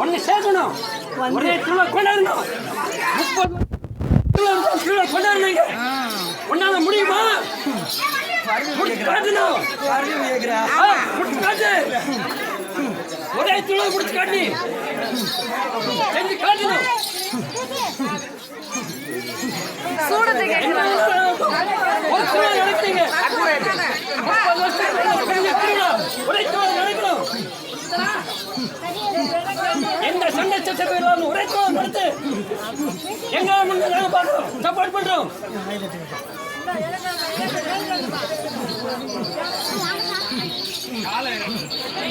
ஒன்னு சேர்க்கணும் ஒரே கிலோ கொண்டாடணும் முப்பது கிலோ முடியுமா ஒரே திருவிழா முடிச்சு காட்டி செஞ்சு காட்டணும் சூடத்தை ஒரு பெரிய திருவிழா ஒரே திருவிழா நடக்கணும். எந்த சண்டை சச்சரவு இல்லாம ஒரே திருவிழா நடத்து எங்க நாங்க சப்போர்ட் பண்றோம்.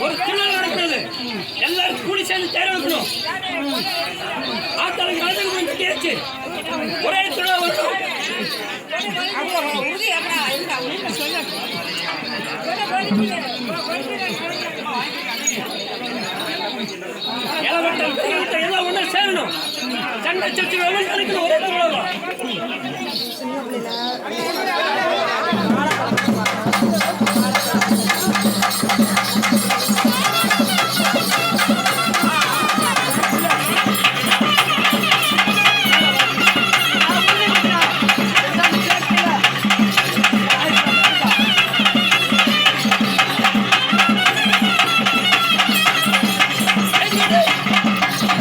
ஒரு திருவிழா நடக்கிறது. எல்லாரும் கூடி சேர்ந்து தேர் எடுக்கணும் ஆத்தாளுக்கு கொஞ்சம் கேச்சு ஒரே திருவிழா வரணும். எல்லாம் ஒன்றும் சேரணும். சண்டை சச்சு எல்லாம் கிடைக்கணும் सुनियो मिला